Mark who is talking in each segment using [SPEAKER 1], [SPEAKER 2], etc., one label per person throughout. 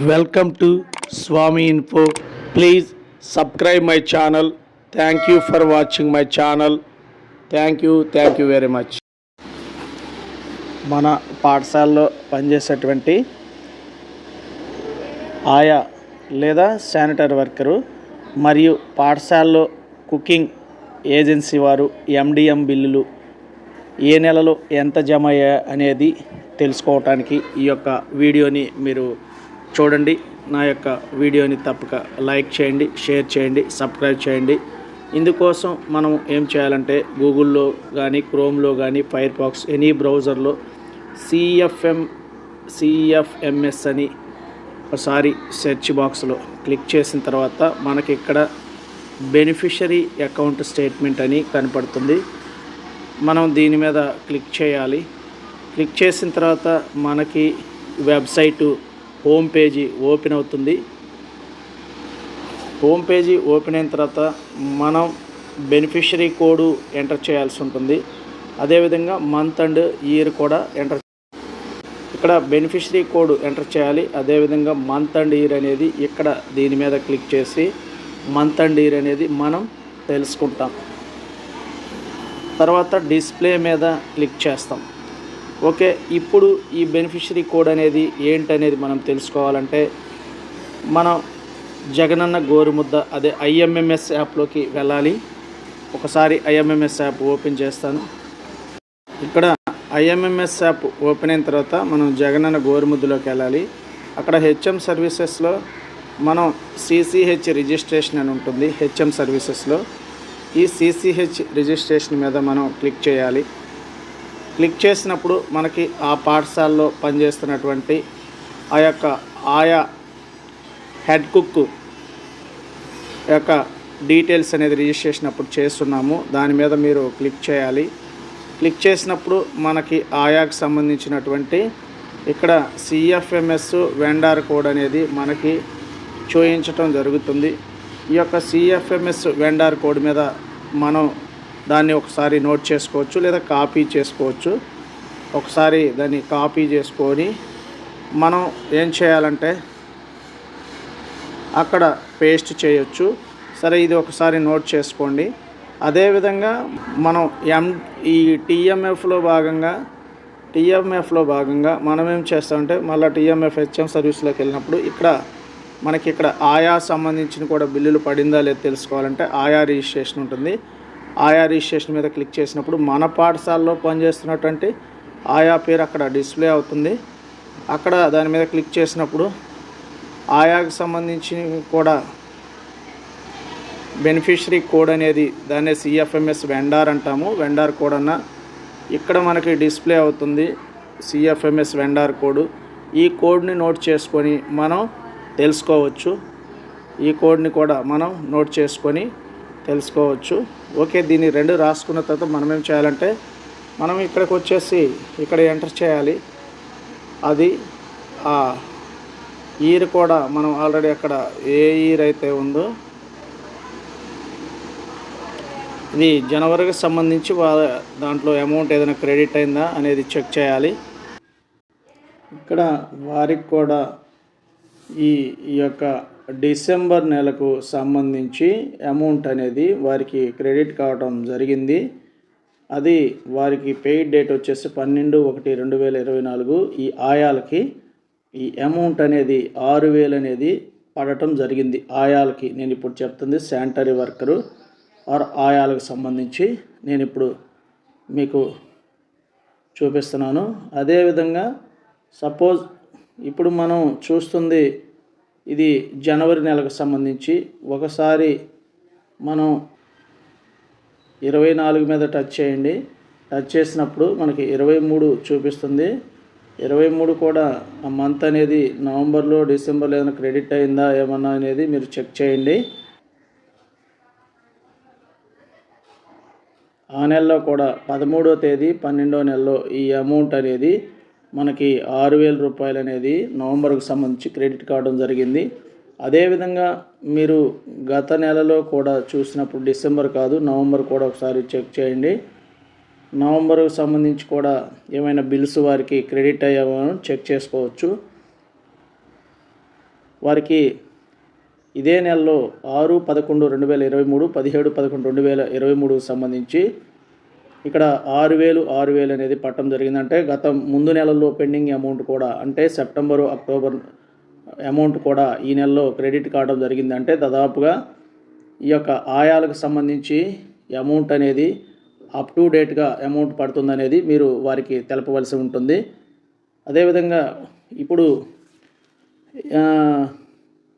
[SPEAKER 1] Welcome to Swami info. Please subscribe my channel. Thank you for watching my channel. Thank you thank you very much. మన పాఠశాలలో పనిచేసేటువంటి ఆయా లేదా sanitary worker మరియు పాఠశాలలో cooking agency వారు ఎండిఎం బిల్లులు ఏ నెలలో ఎంత జమ అయ్యా అనేది తెలుసుకోవటానికి ఈ యొక్క వీడియోని మీరు చూడండి నా యొక్క వీడియోని తప్పక లైక్ చేయండి షేర్ చేయండి సబ్స్క్రైబ్ చేయండి. ఇందుకోసం మనం ఏం చేయాలంటే గూగుల్లో కానీ క్రోమ్లో కానీ ఫైర్ బాక్స్ ఎనీ బ్రౌజర్లో సిఎఫ్ఎం సిఎఫ్ఎంఎస్ అని ఒకసారి సెర్చ్ బాక్స్లో క్లిక్ చేసిన తర్వాత మనకి ఇక్కడ బెనిఫిషరీ అకౌంట్ స్టేట్మెంట్ అని కనపడుతుంది. మనం దీని మీద క్లిక్ చేయాలి. క్లిక్ చేసిన తర్వాత మనకి వెబ్సైటు హోమ్ పేజీ ఓపెన్ అవుతుంది. హోమ్ పేజీ ఓపెన్ అయిన తర్వాత మనం బెనిఫిషరీ కోడ్ ఎంటర్ చేయాల్సి ఉంటుంది. అదేవిధంగా మంత్ అండ్ ఇయర్ కూడా ఎంటర్ ఇక్కడ బెనిఫిషరీ కోడ్ ఎంటర్ చేయాలి. అదేవిధంగా మంత్ అండ్ ఇయర్ అనేది ఇక్కడ దీని మీద క్లిక్ చేసి మంత్ అండ్ ఇయర్ అనేది మనం తెలుసుకుంటాం. తర్వాత డిస్ప్లే మీద క్లిక్ చేస్తాం. ఓకే ఇప్పుడు ఈ బెనిఫిషరీ కోడ్ అనేది ఏంటనేది మనం తెలుసుకోవాలంటే మనం జగనన్న గోరుముద్ద అదే ఐఎంఎంఎస్ యాప్లోకి వెళ్ళాలి. ఒకసారి ఐఎంఎంఎస్ యాప్ ఓపెన్ చేస్తాను. ఇక్కడ ఐఎంఎంఎస్ యాప్ ఓపెన్ అయిన తర్వాత మనం జగనన్న గోరుముద్దలోకి వెళ్ళాలి. అక్కడ హెచ్ఎం సర్వీసెస్లో మనం సిసిహెచ్ రిజిస్ట్రేషన్ అని ఉంటుంది హెచ్ఎం సర్వీసెస్లో. ఈ సిసిహెచ్ రిజిస్ట్రేషన్ మీద మనం క్లిక్ చేయాలి. క్లిక్ చేసినప్పుడు మనకి ఆ పాఠశాలలో పనిచేస్తున్నటువంటి ఆ యొక్క ఆయా హెడ్ కుక్ యొక్క డీటెయిల్స్ అనేది రిజిస్ట్రేషన్ అప్పుడు చేస్తున్నాము. దాని మీద మీరు క్లిక్ చేయాలి. క్లిక్ చేసినప్పుడు మనకి ఆయాకు సంబంధించినటువంటి ఇక్కడ సిఎఫ్ఎంఎస్ వెండార్ కోడ్ అనేది మనకి చూయించటం జరుగుతుంది. ఈ యొక్క సిఎఫ్ఎంఎస్ వెండార్ కోడ్ మీద మనం దాన్ని ఒకసారి నోట్ చేసుకోవచ్చు లేదా కాపీ చేసుకోవచ్చు. ఒకసారి దాన్ని కాపీ చేసుకొని మనం ఏం చేయాలంటే అక్కడ పేస్ట్ చేయొచ్చు. సరే ఇది ఒకసారి నోట్ చేసుకోండి. అదేవిధంగా మనం ఎం ఈ టీఎంఎఫ్లో భాగంగా టీఎంఎఫ్లో భాగంగా మనం ఏం చేస్తామంటే మళ్ళీ టీఎంఎఫ్ హెచ్ఎం సర్వీస్లోకి వెళ్ళినప్పుడు ఇక్కడ మనకి ఇక్కడ ఆయా సంబంధించిన కూడా బిల్లులు పడిందా లేదో తెలుసుకోవాలంటే ఆయా రిజిస్ట్రేషన్ ఉంటుంది. ఆయా రిజిస్ట్రేషన్ మీద క్లిక్ చేసినప్పుడు మన పాఠశాలలో పనిచేస్తున్నటువంటి ఆయా పేరు అక్కడ డిస్ప్లే అవుతుంది. అక్కడ దాని మీద క్లిక్ చేసినప్పుడు ఆయాకు సంబంధించి కూడా బెనిఫిషరీ కోడ్ అనేది దాన్ని సిఎఫ్ఎంఎస్ వెండార్ అంటాము. వెండార్ కోడ్ అన్న ఇక్కడ మనకి డిస్ప్లే అవుతుంది సిఎఫ్ఎంఎస్ వెండార్ కోడ్. ఈ కోడ్ని నోట్ చేసుకొని మనం తెలుసుకోవచ్చు. ఈ కోడ్ని కూడా మనం నోట్ చేసుకొని తెలుసుకోవచ్చు. ఓకే దీన్ని రెండు రాసుకున్న తర్వాత మనం ఏం చేయాలంటే మనం ఇక్కడికి వచ్చేసి ఇక్కడ ఎంటర్ చేయాలి. అది ఆ ఇయర్ కూడా మనం ఆల్రెడీ అక్కడ ఏ ఇయర్ అయితే ఉందో ఇది జనవరికి సంబంధించి దాంట్లో అమౌంట్ ఏదైనా క్రెడిట్ అయిందా అనేది చెక్ చేయాలి. ఇక్కడ వారికి కూడా ఈ ఈ యొక్క డిసెంబర్ నెలకు సంబంధించి అమౌంట్ అనేది వారికి క్రెడిట్ కావడం జరిగింది. అది వారికి పెయిడ్ డేట్ వచ్చేసి పన్నెండు ఒకటి రెండు వేల ఇరవై నాలుగు ఈ ఆయాలకి ఈ అమౌంట్ అనేది ఆరు వేలు అనేది పడటం జరిగింది. ఆయాలకి నేను ఇప్పుడు చెప్తుంది శానిటరీ వర్కరు ఆర్ ఆయాలకు సంబంధించి నేను ఇప్పుడు మీకు చూపిస్తున్నాను. అదేవిధంగా సపోజ్ ఇప్పుడు మనం చూస్తుంది ఇది జనవరి నెలకు సంబంధించి ఒకసారి మనం ఇరవై నాలుగు మీద టచ్ చేయండి. టచ్ చేసినప్పుడు మనకి ఇరవై మూడు చూపిస్తుంది. ఇరవై మూడు కూడా ఆ మంత్ అనేది నవంబర్లో డిసెంబర్లో ఏదైనా క్రెడిట్ అయిందా ఏమన్నా అనేది మీరు చెక్ చేయండి. ఆ నెలలో కూడా పదమూడో తేదీ పన్నెండో నెలలో ఈ అమౌంట్ అనేది మనకి ఆరు వేల రూపాయలు అనేది నవంబర్కు సంబంధించి క్రెడిట్ కావడం జరిగింది. అదేవిధంగా మీరు గత నెలలో కూడా చూసినప్పుడు డిసెంబర్ కాదు నవంబర్ కూడా ఒకసారి చెక్ చేయండి. నవంబర్కు సంబంధించి కూడా ఏమైనా బిల్స్ వారికి క్రెడిట్ అయ్యామో చెక్ చేసుకోవచ్చు. వారికి ఇదే నెలలో ఆరు పదకొండు రెండు వేల ఇరవై మూడు పదిహేడు పదకొండు రెండు వేల ఇరవై మూడుకు సంబంధించి ఇక్కడ ఆరు వేలు ఆరు వేలు అనేది పట్టడం జరిగిందంటే గత ముందు నెలల్లో పెండింగ్ అమౌంట్ కూడా అంటే సెప్టెంబరు అక్టోబర్ అమౌంట్ కూడా ఈ నెలలో క్రెడిట్ కావడం జరిగిందంటే దాదాపుగా ఈ యొక్క ఆయాలకు సంబంధించి అమౌంట్ అనేది అప్ టు డేట్గా అమౌంట్ పడుతుందనేది మీరు వారికి తెలపవలసి ఉంటుంది. అదేవిధంగా ఇప్పుడు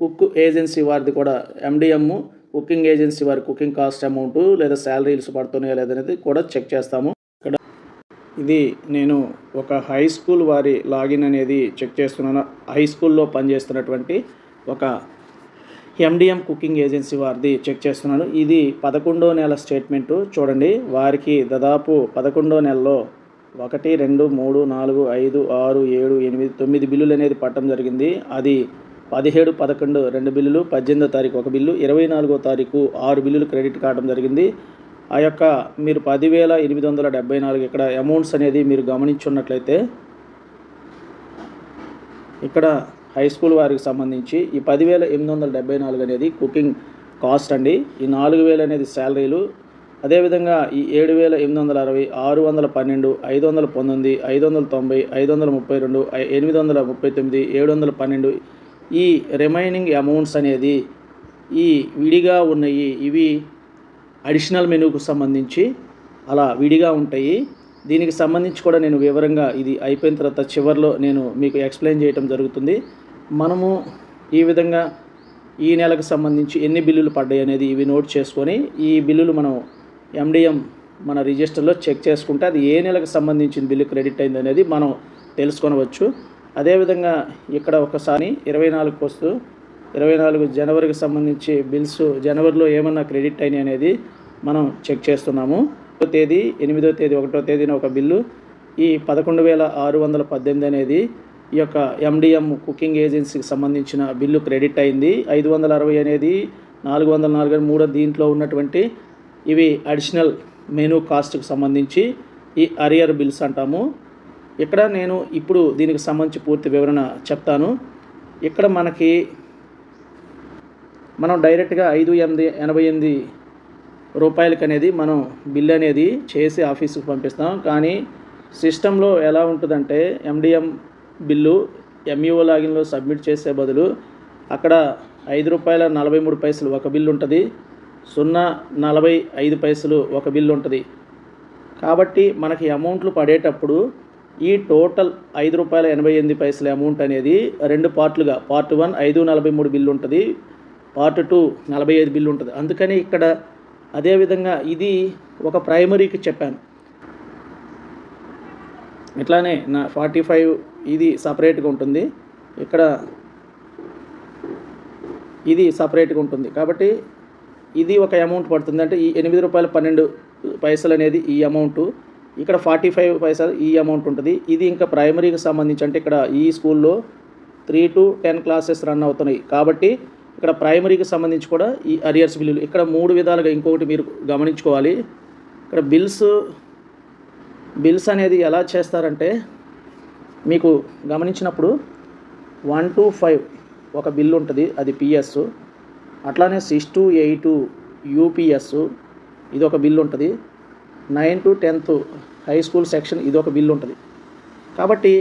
[SPEAKER 1] కుక్ ఏజెన్సీ వారిది కూడా ఎండిఎమ్ కుకింగ్ ఏజెన్సీ వారి కుకింగ్ కాస్ట్ అమౌంట్ లేదా శాలరీస్ పడుతున్నాయా లేదనేది కూడా చెక్ చేస్తాము. ఇక్కడ ఇది నేను ఒక హై స్కూల్ వారి లాగిన్ అనేది చెక్ చేస్తున్నాను. హై స్కూల్లో పనిచేస్తున్నటువంటి ఒక ఎండిఎం కుకింగ్ ఏజెన్సీ వారిది చెక్ చేస్తున్నాను. ఇది పదకొండో నెల స్టేట్మెంటు. చూడండి వారికి దాదాపు పదకొండో నెలలో ఒకటి రెండు మూడు నాలుగు ఐదు ఆరు ఏడు ఎనిమిది తొమ్మిది బిల్లులు అనేది పట్టడం జరిగింది. అది పదిహేడు పదకొండు రెండు బిల్లులు పద్దెనిమిదో తారీఖు ఒక బిల్లు ఇరవై నాలుగో తారీఖు ఆరు బిల్లులు క్రెడిట్ కావడం జరిగింది. ఆ యొక్క మీరు పదివేల ఎనిమిది వందల డెబ్బై నాలుగు ఇక్కడ అమౌంట్స్ అనేది మీరు గమనించున్నట్లయితే ఇక్కడ హై స్కూల్ వారికి సంబంధించి ఈ పదివేల ఎనిమిది వందల డెబ్బై నాలుగు అనేది కుకింగ్ కాస్ట్ అండి. ఈ నాలుగు వేలు అనేది శాలరీలు. అదేవిధంగా ఈ ఏడు వేల ఎనిమిది వందల అరవై ఆరు వందల పన్నెండు ఐదు వందల పంతొమ్మిది ఐదు వందల తొంభై ఐదు వందల ముప్పై రెండు ఎనిమిది వందల ముప్పై తొమ్మిది ఏడు వందల పన్నెండు ఈ రిమైనింగ్ అమౌంట్స్ అనేది ఈ విడిగా ఉన్నాయి ఇవి అడిషనల్ మెనూకు సంబంధించి అలా విడిగా ఉంటాయి. దీనికి సంబంధించి కూడా నేను వివరంగా ఇది అయిపోయిన తర్వాత చివరిలో నేను మీకు ఎక్స్ప్లెయిన్ చేయడం జరుగుతుంది. మనము ఈ విధంగా ఈ నెలకు సంబంధించి ఎన్ని బిల్లులు పడ్డాయి అనేది ఇవి నోట్ చేసుకొని ఈ బిల్లులు మనం ఎండిఎం మన రిజిస్టర్లో చెక్ చేసుకుంటే అది ఏ నెలకు సంబంధించిన బిల్లు క్రెడిట్ అయింది అనేది మనం తెలుసుకొనవచ్చు. అదేవిధంగా ఇక్కడ ఒకసారి ఇరవై నాలుగుకి వస్తూ ఇరవై నాలుగు జనవరికి సంబంధించి బిల్స్ జనవరిలో ఏమన్నా క్రెడిట్ అయినాయి అనేది మనం చెక్ చేస్తున్నాము. ఒకటో తేదీ ఎనిమిదో తేదీ ఒకటో తేదీన ఒక బిల్లు. ఈ పదకొండు వేల ఆరు వందల పద్దెనిమిది అనేది ఈ యొక్క ఎండిఎం కుకింగ్ ఏజెన్సీకి సంబంధించిన బిల్లు క్రెడిట్ అయింది. ఐదు వందల అరవై అనేది నాలుగు వందల నాలుగు అని మూడో దీంట్లో ఉన్నటువంటి ఇవి అడిషనల్ మెనూ కాస్ట్కి సంబంధించి ఈ అరియర్ బిల్స్ అంటాము. ఇక్కడ నేను ఇప్పుడు దీనికి సంబంధించి పూర్తి వివరణ చెప్తాను. ఇక్కడ మనకి మనం డైరెక్ట్గా ఐదు ఎనిమిది ఎనభై ఎనిమిది రూపాయలకి అనేది మనం బిల్ అనేది చేసి ఆఫీసుకు పంపిస్తాం. కానీ సిస్టంలో ఎలా ఉంటుందంటే ఎండిఎం బిల్లు ఎంఈఓ లాగిన్లో సబ్మిట్ చేసే బదులు అక్కడ ఐదు రూపాయల నలభై మూడు పైసలు ఒక బిల్లు ఉంటుంది సున్నా నలభై ఐదు పైసలు ఒక బిల్లు ఉంటుంది. కాబట్టి మనకి అమౌంట్లు పడేటప్పుడు ఈ టోటల్ ఐదు రూపాయల ఎనభై ఎనిమిది పైసల అమౌంట్ అనేది రెండు పార్ట్లుగా. పార్ట్ వన్ ఐదు నలభై మూడు బిల్లు ఉంటుంది. పార్ట్ టూ నలభై ఐదు బిల్లు ఉంటుంది. అందుకని ఇక్కడ అదేవిధంగా ఇది ఒక ప్రైమరీకి చెప్పాను. ఇట్లానే నా ఫార్టీ ఫైవ్ ఇది సపరేట్గా ఉంటుంది. ఇక్కడ ఇది సపరేట్గా ఉంటుంది. కాబట్టి ఇది ఒక అమౌంట్ పడుతుంది. అంటే ఈ ఎనిమిది రూపాయల పన్నెండు పైసలు అనేది ఈ అమౌంట్. ఇక్కడ ఫార్టీ ఫైవ్ పైసలు ఈ అమౌంట్ ఉంటుంది. ఇది ఇంకా ప్రైమరీకి సంబంధించి అంటే ఇక్కడ ఈ స్కూల్లో three to ten classes run అవుతున్నాయి. కాబట్టి ఇక్కడ ప్రైమరీకి సంబంధించి కూడా ఈ అరియర్స్ బిల్లులు ఇక్కడ మూడు విధాలుగా ఇంకొకటి మీరు గమనించుకోవాలి. ఇక్కడ బిల్స్ బిల్స్ అనేది ఎలా చేస్తారంటే మీకు గమనించినప్పుడు వన్ టు ఫైవ్ ఒక బిల్ ఉంటుంది. అది పిఎస్ అట్లానే సిక్స్ టు ఎయిట్ యూపీఎస్ ఇది ఒక బిల్ ఉంటుంది. Nine to tenth high school section ఇది ఒక బిల్ ఉంటుంది. కాబట్టి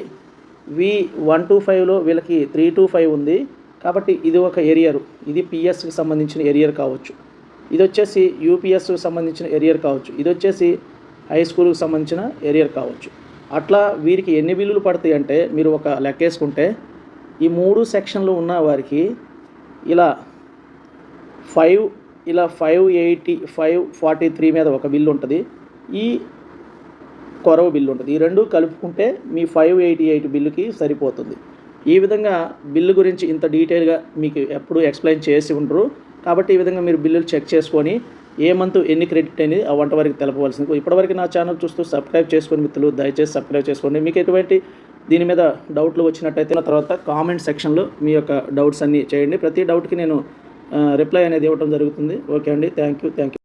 [SPEAKER 1] వి వన్ టు ఫైవ్లో వీళ్ళకి త్రీ టు ఫైవ్ ఉంది. కాబట్టి ఇది ఒక ఏరియర్ ఇది పిఎస్కి సంబంధించిన ఏరియర్ కావచ్చు. ఇది వచ్చేసి యూపీఎస్కి సంబంధించిన ఏరియర్ కావచ్చు. ఇది వచ్చేసి హై స్కూల్కి సంబంధించిన ఏరియర్ కావచ్చు. అట్లా వీరికి ఎన్ని బిల్లులు పడతాయి అంటే మీరు ఒక లెక్కేసుకుంటే ఈ మూడు సెక్షన్లు ఉన్న వారికి ఇలా ఫైవ్ ఇలా five eighty five forty three మీద ఒక బిల్లు ఉంటుంది. ఈ కొరవ బిల్లు ఉంటుంది. ఈ రెండు కలుపుకుంటే మీ ఫైవ్ ఎయిటీ ఎయిట్ బిల్లుకి సరిపోతుంది. ఈ విధంగా బిల్లు గురించి ఇంత డీటెయిల్గా మీకు ఎప్పుడు ఎక్స్ప్లెయిన్ చేసి ఉండరు. కాబట్టి ఈ విధంగా మీరు బిల్లులు చెక్ చేసుకొని ఏ మంత్ ఎన్ని క్రెడిట్ అనేది ఆ వంట వరకు తెలపవలసింది. ఇప్పటివరకు నా ఛానల్ చూస్తూ సబ్స్క్రైబ్ చేసుకొని మిత్రులు దయచేసి సబ్స్క్రైబ్ చేసుకోండి. మీకు ఎటువంటి దీని మీద డౌట్లు వచ్చినట్టయితే తర్వాత కామెంట్ సెక్షన్లో మీ యొక్క డౌట్స్ అన్నీ చేయండి. ప్రతి డౌట్కి నేను రిప్లై అనేది ఇవ్వడం జరుగుతుంది. ఓకే అండి. Thank you. Thank you.